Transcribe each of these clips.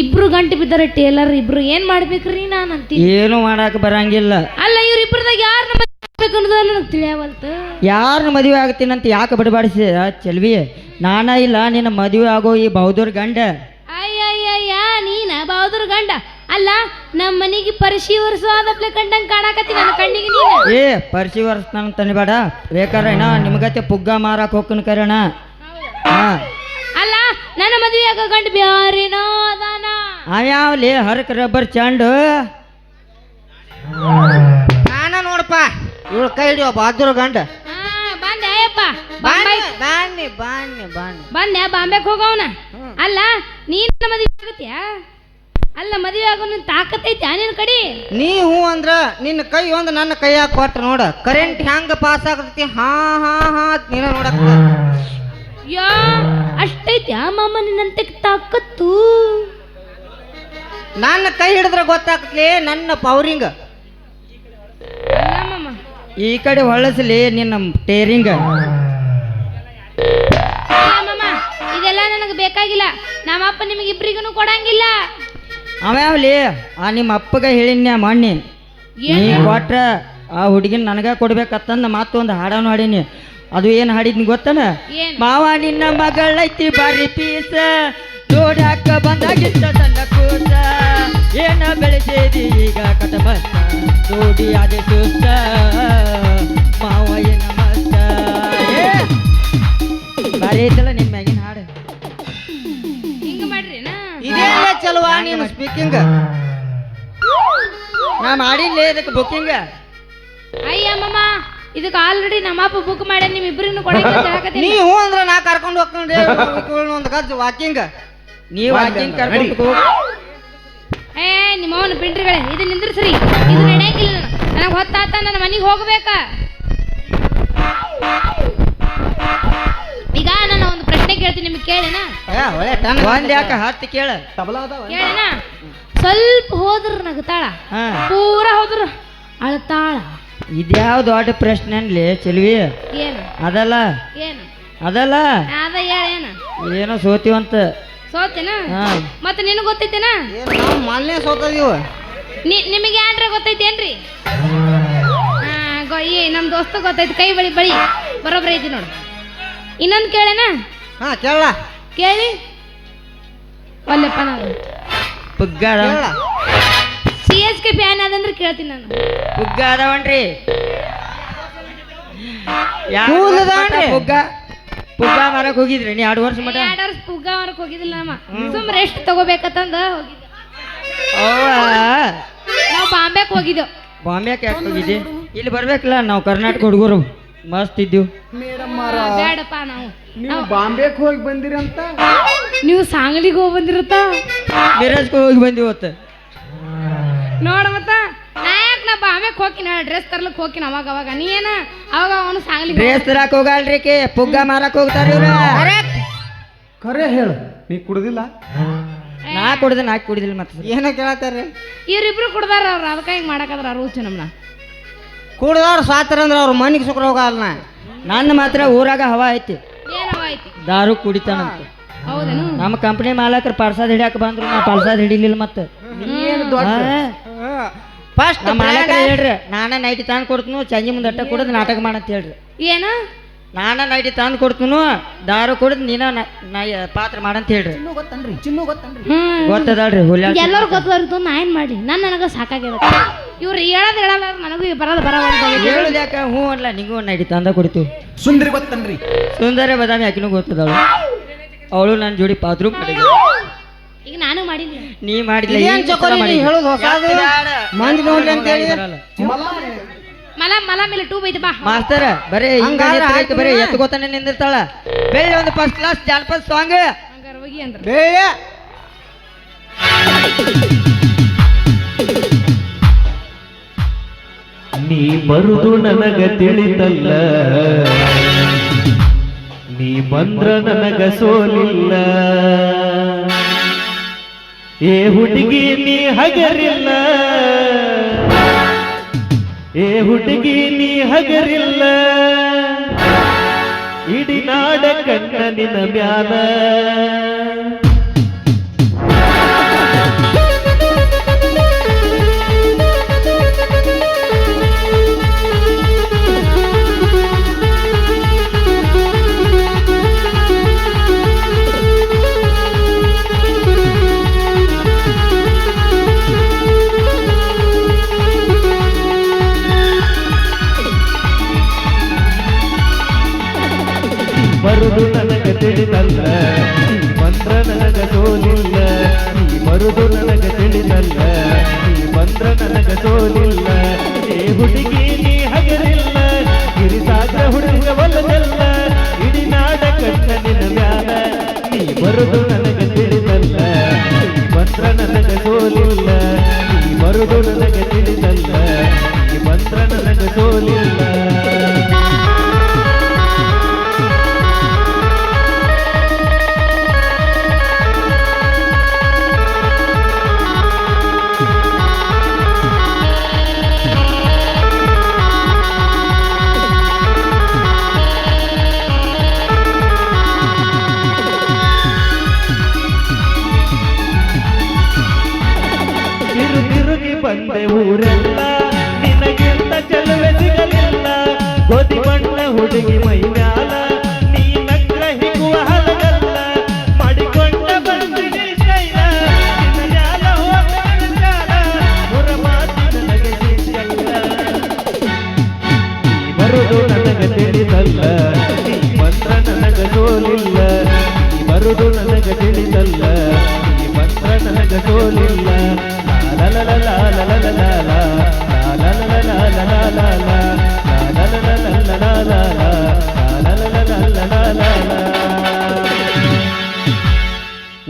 ಇಬ್ರು ಗಂಟೆ ಬಿದ್ದಾರೆ ಟೇಲರ್ ಇಬ್ರು ಏನ್ ಮಾಡ್ಬೇಕ್ರಿ ನಾನು ಅಂತ ಏನು ಮಾಡಾಕ ಬರಂಗಿಲ್ಲ. ಅಲ್ಲ ಇವ್ರಿಬ್ರದಾಗ ಯಾರು ನಮ್ಮ ಬೇಕು ಅನ್ನೋದು ನನಗೆ ತಿಳಿಯವಲ್ತ. ಯಾರನ್ನ ಮದುವೆ ಆಗ್ತೀನಂತ ಯಾಕೆ ಬಡಬಾಡಿಸಿ ಚೆಲ್ವಿ ನಾನ ಇಲ್ಲ ನಿನ್ನ ಮದುವೆ ಆಗೋ ಈ ಬೌದೂರ್ ಗಂಡ. ಅಯ್ಯಯ್ಯಯ್ಯ ನೀನ ಬಹದ್ದೂರ್ ಗಂಡ? ಅಲ್ಲ ನಮ್ಮ ಮನೆಗೆ ಪರಿಶಿ ವರ್ಷ ಆದಪ್ಲೆ ಕಂಡಂಗ್ ಕಾಣಕತ್ತಿ ನನ್ನ ಕಣ್ಣಿಗೆ ನೀನು. ಏ ಪರಿಚಯ ವರ್ಷ ತನಿಬೇಡ. ಬೇಕಾರೆ ನಿಮ್ಗತ್ತೆ ಪುಗ್ಗ ಮಾರಕ್ ಹೋಗ್ಕನ್ ಕರೋಣ ಹಾ. ನನ್ನ ಮದುವೆ ಆಗ ಗಂಡ ಬ್ಯಾರೇನೋ ಅದಾನ ಅವ್ಯಾವ್ಲಿ ಹರಕ್ ರಬ್ಬರ್ ಚಂಡು ನಾನ ನೋಡಪ್ಪ ಇವಳು ಕೈ ಹಿಡಿಯೋ ಬಹದ್ದೂರ್ ಗಂಡ. ಹಾ ಬಂದೆ ಅಯ್ಯಪ್ಪ. ಬಾನಿ ಬಾನಿ ಬಾನಿ ಬಾನಿ ಬಂದೆ ಬಾಂಬೆಗೆ ಹೋಗವನ. ಅಲ್ಲ ನೀನು ಮದುವೆ ಆಗತ್ಯಾ? ಅಲ್ಲ ಮದುವೆ ಆಗೋ ನಿನ್ ತಾಕತ್ತೈತ್ಯಾ ನಿನ್ ಕಡಿ? ನೀ ಹೂ ಅಂದ್ರ ನಿನ್ನ ಕೈ ಒಂದು ನನ್ನ ಕೈಯಾಗ ಕೊಟ್ಟ ನೋಡ. ಕರೆಂಟ್ ಹೆಂಗ ಪಾಸ್ ಆಗತೈತಿ? ಹಾ ಹಾ ಹಾ ಅಂತ ನೀನ ನೋಡಕ್ ಯಾ ಅಷ್ಟೈತೆ ಮಾಮ ನಿನ್ನಂತೆ ತಾಕತ್ತು. ನನ್ನ ಕೈ ಹಿಡಿದ್ರೆ ಗೊತ್ತಾಗ್ತಲಿ ನನ್ನ ಪೌರಿಂಗ್ ಈ ಕಡೆ ಹೊಳಸ್ಲಿ ನಿನ್ನ ಟೇರಿಂಗ್ ಮಾಮ ಇದೆಲ್ಲ ನನಗೆ ಬೇಕಾಗಿಲ್ಲ. ನಮ್ಮಪ್ಪ ನಿಮಗೆ ಇಬ್ಬರಿಗೂ ಕೊಡಂಗಿಲ್ಲ ಅವ್ಯಾವ್ಲಿ ಆ ನಿಮ್ಮ ಅಪ್ಪಗ ಹೇಳಿನ ಮಣ್ಣಿ. ನೀ ಕೊಟ್ರ ಆ ಹುಡುಗಿನ ನನಗ ಕೊಡ್ಬೇಕತ್ತಂದ ಮತ್ತೊಂದು ಹಾಡನು ಹಾಡೀನಿ. ಅದು ಏನು ಹಾಡಿದ್ನಿ ಗೊತ್ತನ? ಮಾವ ನಿನ್ನ ಮಗಳೈತಿ ಬಾರಿ ಪೀಸ. ನೋಡಾಕ ಬಂದಾಗಿತ್ತ ತನ್ನ ಕೂಸ. ಏನ ಬೆಳೆಸಿದಿ ಈಗ ಕಟಬಸ್ತ ನೋಡಿ ಅದೇ ಸುಸ್ತ ಮಾವ ಏನ ಮಸ್ತ ಬಾರಿ ಐತಲ್ಲ ನಿನ್ ಮ್ಯಾಗಿನ ಹಾಡು. ಹಿಂಗ ಮಾಡ್ರಿನಾ? ಇದೇ ಚಲುವ ನೀನು ಸ್ಪೀಕಿಂಗ್ ನಾ ಮಾಡಿಲ್ಲ ಇದಕ್ಕೆ ಬುಕ್ಕಿಂಗ್ ಅಯ್ಯ ಮಾಮ. ಇದಕ್ಕೆ ಆಲ್ರೆಡಿ ನಮ್ಮಪ್ಪ ಬುಕ್ ಮಾಡಿ ನಿಮ್ ಇಬ್ರಿಗೂ ನೀವು ಹೇಳಕತ್ತೀನಿ. ನೀ ಹೂ ಅಂದ್ರ ನಾ ಕರ್ಕೊಂಡು ಹೋಗ್ತೀನಿ ಒಂದು ಗಜ್ ವಾಕಿಂಗ್ ನೀವು ವಾಕಿಂಗ್ ಕರ್ಕೊಂಡು ಹೋಗ್. ಏ ನಿಮ್ಮ ಅವನ ಪಿಂಡ್ರಿಗಳೇ ಇದು ನಿಂದ್ರಿಸ್ರಿ ಇದು ನಡೆಯಂಗಿಲ್ಲ ನನಗೆ ಹೊತ್ತಾತ ನನ್ನ ಮನೆಗೆ ಹೋಗ್ಬೇಕ? ಈಗ ನಾನು ಒಂದು ಪ್ರಶ್ನೆ ಕೇಳ್ತೀನಿ ನಿಮಗೆ ಕೇಳೇನ? ಒಂದ್ ಯಾಕ ಹತ್ತು ಕೇಳ. ಕೇಳೇನ? ಸ್ವಲ್ಪ ಹೋದ್ರ ನಗತಾಳ. ತಾಳ ಪೂರ ಹೋದ್ರ ಅಳತಾಳ. ಇದ್ಯಾವ ದೊಡ್ಡ ಪ್ರಶ್ನೆ ಅನ್ಲಿ ಚೆಲ್ವಿ? ಏನು? ಅದಲ್ಲ? ಏನು? ಅದಲ್ಲ? ಅದ ಹೇಳ ಏನೋ? ಸೋತಿವಂತ. ಸೋತಿನ? ಹಾ. ಮತ್ತೆ ನಿನಗೆ ಗೊತ್ತೈತೇನ? ನಾವು ಮೊನ್ನೆ ಸೋತದೀವ ನಿ ನಿಮಗೆ ಯಾರ ಗೊತ್ತೈತೇನ್ರಿ? ಈ ನಮ್ಮ ದೋಸ್ತ ಗೊತ್ತೈತಿ ಕೈ ಬಳಿ ಬಳಿ. ಬರೋಬ್ರ ಐತಿ ನೋಡು. ಇನ್ನೊಂದು ಕೇಳೇನ? ಹಾ ಕೇಳ ಕೇಳಿ. ಒಲ್ಲೆಪ್ಪ ನಾನು. ಪುಗ್ಗಾದ ಎಸ್ ಫ್ಯಾನ್ ಅದಂದ್ರೆ ಕೇಳ್ತೀನಿ ನಾನು. ಬುಗ್ಗ ಅದಾವನ್ರಿ ಪುಗ್ಗ ಪುಗ್ಗ ಮಾರಕ್ ಹೋಗಿದ್ರಿ? ನೀ ಎರಡು ವರ್ಷ ಮಟ? ಎರಡು ವರ್ಷ ಪುಗ್ಗ ಮಾರಕ್ ಹೋಗಿದ್ದಿಲ್ಲ ನಮ್ಮ ಸುಮ್ ರೆಸ್ಟ್ ತಗೋಬೇಕಂತಂದ ಹೋಗಿದ್ದೆ. ಅವ್ವ? ನಾವು ಬಾಂಬೆಗೆ ಹೋಗಿದ್ದೆವು. ಬಾಂಬೆಗೆ ಯಾಕೆ ಹೋಗಿದ್ದಿ? ಇಲ್ಲಿ ಬರ್ಬೇಕಲ್ಲ ನಾವು ಕರ್ನಾಟಕ ಹುಡುಗರು. ಮಸ್ತ್ ಇದ್ದೀವಿ. ಬೇಡಪ್ಪ ನಾವು. ನೀವು ಬಾಂಬೆಗೆ ಹೋಗಿ ಬಂದಿರಂತ ಅಂತ? ನೀವು ಸಾಂಗ್ಲಿಗೆ ಹೋಗಿ ಬಂದಿರತ್ತ? ಮಿರಾಜ್ಗೆ ಹೋಗಿ ಬಂದಿ ಇವತ್ತು ನೋಡ ಮತ್ತ. ನಾ ಯಾಕೆ ನಾ ಬಾಂಬೆಗೆ ಹೋಗಿನ ಡ್ರೆಸ್ ತರ್ಲಕ್ ಹೋಗಿನ ಅವಾಗ ಅವಾಗ. ನೀ ಏನ? ಅವಾಗ ಅವನು ಸಾಂಗ್ಲಿ ಡ್ರೆಸ್ ತರಕ್ ಹೋಗಲ್ರಿ ಕೇ ಪುಗ್ಗ ಮಾರಕ್ ಹೋಗ್ತಾರ ಇವ್ರ. ಖರೆ ಹೇಳು ನೀ ಕುಡ್ದಿಲ್ಲ? ನಾ ಕುಡ್ದೆ ನಾ ಕುಡಿದಿಲ್ಲ ಮತ್ತೆ. ಏನ ಕೇಳತ್ತಾರ ಇವ್ರಿಬ್ರು ಕುಡ್ದಾರ ಅವ್ರು ಅದಕ್ಕೆ ಹಿಂಗೆ ಮಾಡಕದ್ರ ರೂಚು ನಮ್ನ. ಕುಡ್ದವ್ರು ಸ್ವಾತರ ಅಂದ್ರ ಅವ್ರ ಮನಿಗೆ ಸುಖ ಹೋಗಲ್ಲ ನನ್ನ ಮಾತ್ರ ಊರಾಗ ಹವಾ ಐತಿ. ಏನವ ಐತಿ? ದಾರು ಕುಡಿತಾನಂತ ಹೌದೇನು? ನಮ್ಮ ಕಂಪ್ನಿ ಮಾಲಕರು ಪರ್ಸಾದ್ ಹಿಡಿಯಕ್ಕೆ ಬಂದ್ರು ನಾ ಪಾರ್ಸಾದ್ ಹಿಡಿಲಿಲ್ಲ ಮತ್ತೆ. ಫಸ್ಟ್ ನಮ್ಮ ಹೇಳ್ರಿ. ನಾನ ನೈಟಿ ತಂದು ಕೊಡ್ತೀನಿ ಚಂಜಿ ಮುಂದೆ ಅಟ್ಟ ಕುಡಿದು ನಾಟಕ ಮಾಡಂತ ಹೇಳ್ರಿ. ಏನ? ನಾನ ನೈಟಿ ತಂದು ಕೊಡ್ತೀನಿ ದಾರು ಕುಡಿದು ನೀನ ನ- ಪಾತ್ರ ಮಾಡಂತ ಹೇಳ್ರಿ. ಹ್ಮ್. ಗೊತ್ತದಲ್ರಿ ಹುಲ್ಯಾಳ ಎಲ್ಲರೂ ನಾ ಏನ್ ಮಾಡಿ? ನಾನು ನನಗ ಸಾಕಾಗ್ಯದ. ಇವ್ರು ಹೇಳೋದು ಹೇಳಲ್ಲ ನನಗೂ ಬರೋದು ಬರವಲ್ದು ಹೇಳುದು ಯಾಕ? ಹ್ಞೂ ಅಲ್ಲ ನಿಂಗೂ ಒಂದು ನೈಟಿ ತಂದ ಕೊಡ್ತೀವಿ. ಸುಂದರಿ ಗೊತ್ತನ್ರಿ. ಸುಂದರ ಬದಾಮಿ ಆಕಿನೂ ಗೊತ್ತದಳು ಅವಳು ನನ್ನ ಜೋಡಿ ಪಾತ್ರ ಈಗ ನಾನು ಮಾಡಿಲ್ಲ. ನೀ ಮಾಡಿಲ್ಲ ಏನ್ ಚಕೋರಿ ನೀ ಹೇಳೋದು ಹೊಸದು? ಮಂದಿ ನೋಡ್ಲಿ ಅಂತ ಹೇಳಿ? ಮಲ ಮಲ ಮೇಲೆ ಟೂಬ್ ಐತೆ ಬಾ. ಮಾಸ್ತರ ಬರೇ ಹಿಂಗ ಆಯ್ತು ಬರೇ ಎತ್ಕೋತಾನೆ ನಿಂದಿರ್ತಾಳ. ಬೆಳ್ಳಿ ಒಂದು ಫಸ್ಟ್ ಕ್ಲಾಸ್ ಜಾನಪದ ಸಾಂಗ್ ಹಂಗಾರ ಹೋಗಿ ಅಂದ್ರ. ಬೇಳೆ ನೀ ಬರುದು ನನಗ ತಿಳಿತಲ್ಲ. ನೀ ಬಂದ್ರ ನನಗ ಸೋಲಿಲ್ಲ. ಏ ಹುಡುಗಿ ನೀ ಹಗರಿಲ್ಲ. ಏ ಹುಡುಗಿ ನೀ ಹಗರಿಲ್ಲ. ಇಡಿ ನಾಡ ಕಣ್ಣ ಮ್ಯಾಲ. ಹಿಡಿದಲ್ಲ ಈ ಮಂತ್ರ ನನಗೆ ಸೋಲಿಲ್ಲ. ಬಂದೆ ಊರೆಲ್ಲ ನಿನಗೆಂತ ಚಲುವೆ ಸಿಗಲಿಲ್ಲ. ಗೋಧಿ ಬಣ್ಣ ಹುಡುಗಿ ಮೈ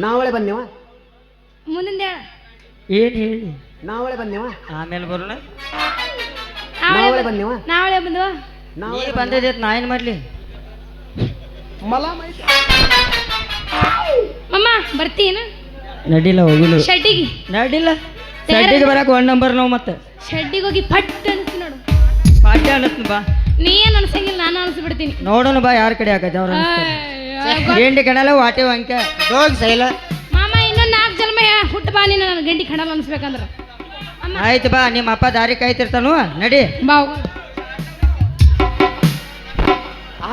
ನಾವಳೆ ಬಂದೇವ ಮುಂದೆ ಹೇಳ ಏನ್ ಹೇಳಿ? ನಾವಳೆ ಬಂದೇವ ಆಮೇಲೆ ಬರೋಣ. ನಾವಳೆ ಬಂದೇವ? ನಾವಳೆ ಬಂದವ ನೀ ಬಂದಿದ್ದೆ ನಾ ಏನ್ ಮಾಡ್ಲಿ? ಮಲ ಮಮ್ಮ ಬರ್ತೀನ ನಡಿಲ್ಲ ಹೋಗಿಲ್ಲ. ಶೆಡ್ಡಿಗೆ. ನಡಿಲ್ಲ ಸಡ್ಡಿಗೆ ಬರಕ್ ಒನ್ ನಂಬರ್ ನಾವು ಮತ್ತೆ. ಶೆಡ್ಡಿಗೆ ಹೋಗಿ ಪಟ್ ಅನ್ಸಿ ನೋಡು. ಅನ್ನತ್ನ ಬಾ. ನೀ ಏನ್ ಅನ್ಸಂಗಿಲ್ಲ ನಾನು ಅನ್ಸ್ಬಿಡ್ತೀನಿ. ನೋಡೋಣ ಬಾ ಯಾರ ಕಡೆ ಆಗತ್ತೆ ಅವ್ರ ಗಂಡಿ ಕಣಲ್ಲ ವಾಟೆ ವಂಕೆ. ಹೋಗಿ ಸೈಲ. ಮಾಮ ಇನ್ನೊಂದ್ ನಾಲ್ಕು ಜನ್ಮ ಹುಟ್ಟು ಬಾ ನೀನು ನನ್ನ ಗೆಂಡಿ ಕಣಲ ಅನ್ಸ್ಬೇಕಂದ್ರ. ಆಯ್ತು ಬಾ ನಿಮ್ಮ ಅಪ್ಪ ದಾರಿ ಕಾಯ್ತಿರ್ತಾನು. ನಡಿ. ಬಾ.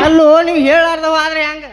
ಅಲ್ಲೋ ನೀವು ಹೇಳಾರ್ದವ ಆದ್ರೆ ಹೆಂಗ?